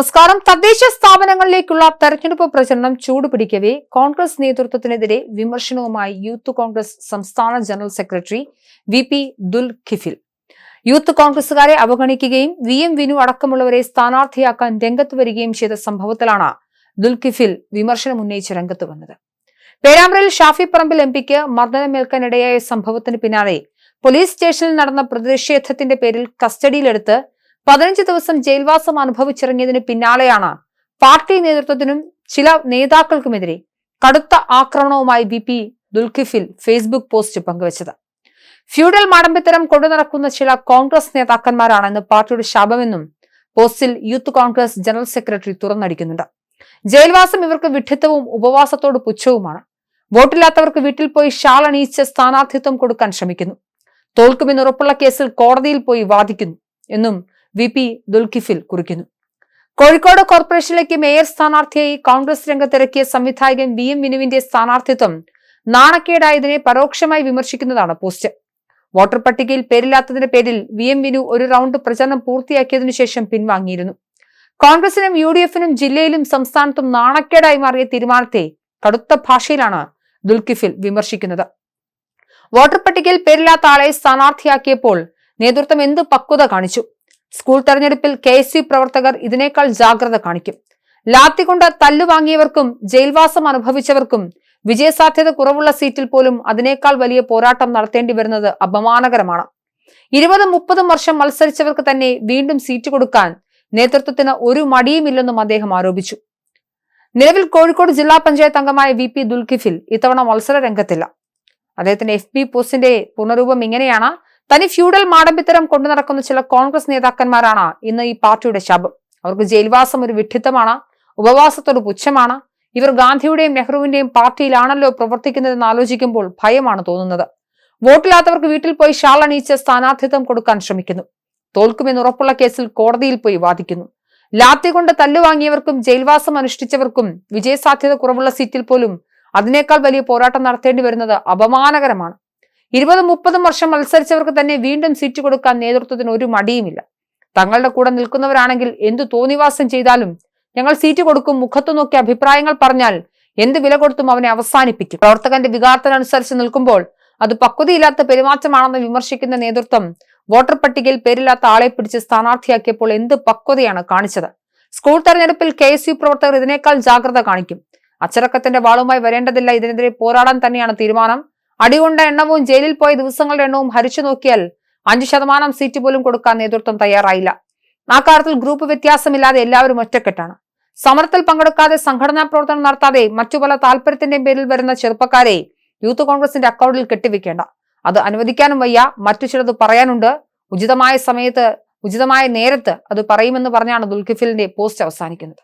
നമസ്കാരം. തദ്ദേശ സ്ഥാപനങ്ങളിലേക്കുള്ള തെരഞ്ഞെടുപ്പ് പ്രചരണം ചൂടുപിടിക്കവേ. കോൺഗ്രസ് നേതൃത്വത്തിനെതിരെ വിമർശനവുമായി യൂത്ത് കോൺഗ്രസ് സംസ്ഥാന ജനറൽ സെക്രട്ടറി വി പി ദുൽ യൂത്ത് കോൺഗ്രസുകാരെ അവഗണിക്കുകയും വി എം വിനു അടക്കമുള്ളവരെ സ്ഥാനാർത്ഥിയാക്കാൻ രംഗത്ത് വരികയും ചെയ്ത സംഭവത്തിലാണ് ദുൽഖിഫിൽ വിമർശനം ഉന്നയിച്ച് രംഗത്ത് വന്നത്. പേരാമ്പ്രയിൽ ഷാഫി പറമ്പിൽ എം പിക്ക് മർദ്ദനമേൽക്കാനിടയായ സംഭവത്തിന് പിന്നാലെ പോലീസ് സ്റ്റേഷനിൽ നടന്ന പ്രതിഷേധത്തിന്റെ പേരിൽ കസ്റ്റഡിയിലെടുത്ത് പതിനഞ്ച് ദിവസം ജയിൽവാസം അനുഭവിച്ചിറങ്ങിയതിന് പിന്നാലെയാണ് പാർട്ടി നേതൃത്വത്തിനും ചില നേതാക്കൾക്കുമെതിരെ കടുത്ത ആക്രമണവുമായി B P Dulkifil Facebook post പങ്കുവച്ചത്. ഫ്യൂഡൽ മാടമ്പിത്തരം കൊണ്ടുനടക്കുന്ന ചില കോൺഗ്രസ് നേതാക്കന്മാരാണെന്ന് പാർട്ടിയുടെ ശാപമെന്നും പോസ്റ്റിൽ യൂത്ത് കോൺഗ്രസ് ജനറൽ സെക്രട്ടറി തുറന്നടിക്കുന്നുണ്ട്. ജയിൽവാസം ഇവർക്ക് വിഡ്ഢിത്തവും ഉപവാസത്തോട് പുച്ഛവുമാണ്. വോട്ടില്ലാത്തവർക്ക് വീട്ടിൽ പോയി ഷാൾ അണിയിച്ച് സ്ഥാനാർത്ഥിത്വം കൊടുക്കാൻ ശ്രമിക്കുന്നു. തോൽക്കുമെന്ന് ഉറപ്പുള്ള കേസിൽ കോടതിയിൽ പോയി വാദിക്കുന്നു എന്നും വി പി ദുൽഖിഫിൽ കുറിക്കുന്നു. കോഴിക്കോട് കോർപ്പറേഷനിലേക്ക് മേയർ സ്ഥാനാർത്ഥിയായി കോൺഗ്രസ് രംഗത്തിറക്കിയ സംവിധായകൻ വി എം വിനുവിന്റെ സ്ഥാനാർത്ഥിത്വം നാണക്കേടായതിനെ പരോക്ഷമായി വിമർശിക്കുന്നതാണ് പോസ്റ്റ് വോട്ടർ പട്ടികയിൽ പേരില്ലാത്തതിന്റെ പേരിൽ വി എം വിനു ഒരു റൗണ്ട് പ്രചരണം പൂർത്തിയാക്കിയതിനു ശേഷം പിൻവാങ്ങിയിരുന്നു. കോൺഗ്രസിനും യു ഡി എഫിനും ജില്ലയിലും സംസ്ഥാനത്തും നാണക്കേടായി മാറിയ തീരുമാനത്തെ കടുത്ത ഭാഷയിലാണ് ദുൽഖിഫിൽ വിമർശിക്കുന്നത്. വോട്ടർ പട്ടികയിൽ പേരില്ലാത്ത ആളെ സ്ഥാനാർത്ഥിയാക്കിയപ്പോൾ നേതൃത്വം എന്ത് പക്വത കാണിച്ചു? സ്കൂൾ തെരഞ്ഞെടുപ്പിൽ കെ പ്രവർത്തകർ ഇതിനേക്കാൾ ജാഗ്രത കാണിക്കും. ലാത്തികൊണ്ട് തല്ലുവാങ്ങിയവർക്കും ജയിൽവാസം അനുഭവിച്ചവർക്കും വിജയസാധ്യത കുറവുള്ള സീറ്റിൽ പോലും അതിനേക്കാൾ വലിയ പോരാട്ടം നടത്തേണ്ടി വരുന്നത് അപമാനകരമാണ്. ഇരുപതും മുപ്പതും വർഷം മത്സരിച്ചവർക്ക് തന്നെ വീണ്ടും സീറ്റ് കൊടുക്കാൻ നേതൃത്വത്തിന് ഒരു മടിയുമില്ലെന്നും അദ്ദേഹം ആരോപിച്ചു. നിലവിൽ കോഴിക്കോട് ജില്ലാ പഞ്ചായത്ത് അംഗമായ വി പി ദുൽഖിഫിൽ ഇത്തവണ മത്സര രംഗത്തില്ല. അദ്ദേഹത്തിന്റെ എഫ് ബി പോസ്റ്റിന്റെ പുനരൂപം ഇങ്ങനെയാണ്. തനി ഫ്യൂഡൽ മാടമ്പിത്തരം കൊണ്ടു നടക്കുന്ന ചില കോൺഗ്രസ് നേതാക്കന്മാരാണ് ഇന്ന് ഈ പാർട്ടിയുടെ ശബം അവർക്ക് ജയിൽവാസം ഒരു വിഡ്ഢിത്തമാണ് ഉപവാസത്തോട് പുച്ഛമാണ്. ഇവർ ഗാന്ധിയുടെയും നെഹ്റുവിന്റെയും പാർട്ടിയിലാണല്ലോ പ്രവർത്തിക്കുന്നതെന്ന് ആലോചിക്കുമ്പോൾ ഭയമാണ് തോന്നുന്നത്. വോട്ടില്ലാത്തവർക്ക് വീട്ടിൽ പോയി ഷാൾ അണിയിച്ച് സ്ഥാനാർത്ഥിത്വം കൊടുക്കാൻ ശ്രമിക്കുന്നു. തോൽക്കുമെന്ന് ഉറപ്പുള്ള കേസിൽ കോടതിയിൽ പോയി വാദിക്കുന്നു. ലാത്തി കൊണ്ട് തല്ലുവാങ്ങിയവർക്കും ജയിൽവാസം അനുഷ്ഠിച്ചവർക്കും വിജയസാധ്യത കുറവുള്ള സീറ്റിൽ പോലും അതിനേക്കാൾ വലിയ പോരാട്ടം നടത്തേണ്ടി വരുന്നത് അപമാനകരമാണ്. ഇരുപതും മുപ്പതും വർഷം മത്സരിച്ചവർക്ക് തന്നെ വീണ്ടും സീറ്റ് കൊടുക്കാൻ നേതൃത്വത്തിന് ഒരു മടിയുമില്ല. തങ്ങളുടെ കൂടെ നിൽക്കുന്നവരാണെങ്കിൽ എന്തു തോന്നിവാസം ചെയ്താലും ഞങ്ങൾ സീറ്റ് കൊടുക്കും മുഖത്തു നോക്കി അഭിപ്രായങ്ങൾ പറഞ്ഞാൽ എന്ത് വില കൊടുത്തും അവനെ അവസാനിപ്പിക്കും. പ്രവർത്തകന്റെ വികാരത്തിനനുസരിച്ച് നിൽക്കുമ്പോൾ അത് പക്വതയില്ലാത്ത പെരുമാറ്റമാണെന്ന് വിമർശിക്കുന്ന നേതൃത്വം വോട്ടർ പട്ടികയിൽ പേരില്ലാത്ത ആളെ പിടിച്ച് സ്ഥാനാർത്ഥിയാക്കിയപ്പോൾ എന്ത് പക്വതയാണ് കാണിച്ചത്. സ്കൂൾ തെരഞ്ഞെടുപ്പിൽ കെ എസ് യു പ്രവർത്തകർ ഇതിനേക്കാൾ ജാഗ്രത കാണിക്കും. അച്ചടക്കത്തിന്റെ വാളുമായി വരേണ്ടതില്ല ഇതിനെതിരെ പോരാടാൻ തന്നെയാണ് തീരുമാനം. അടികൊണ്ട എണ്ണവും ജയിലിൽ പോയ ദിവസങ്ങളുടെ എണ്ണവും ഹരിച്ചു നോക്കിയാൽ അഞ്ചു ശതമാനം സീറ്റ് പോലും കൊടുക്കാൻ നേതൃത്വം തയ്യാറായില്ല. ആ ഗ്രൂപ്പ് വ്യത്യാസമില്ലാതെ എല്ലാവരും ഒറ്റക്കെട്ടാണ്. സമരത്തിൽ പങ്കെടുക്കാതെ സംഘടനാ പ്രവർത്തനം നടത്താതെ മറ്റു പല താല്പര്യത്തിന്റെയും പേരിൽ വരുന്ന ചെറുപ്പക്കാരെ യൂത്ത് കോൺഗ്രസിന്റെ അക്കൗണ്ടിൽ കെട്ടിവെക്കേണ്ട. അത് അനുവദിക്കാനും വയ്യ. മറ്റു ചിലത് പറയാനുണ്ട്. ഉചിതമായ സമയത്ത് ഉചിതമായ നേരത്ത് അത് പറയുമെന്ന് പറഞ്ഞാണ് ദുൽഖിഫിലിന്റെ പോസ്റ്റ് അവസാനിക്കുന്നത്.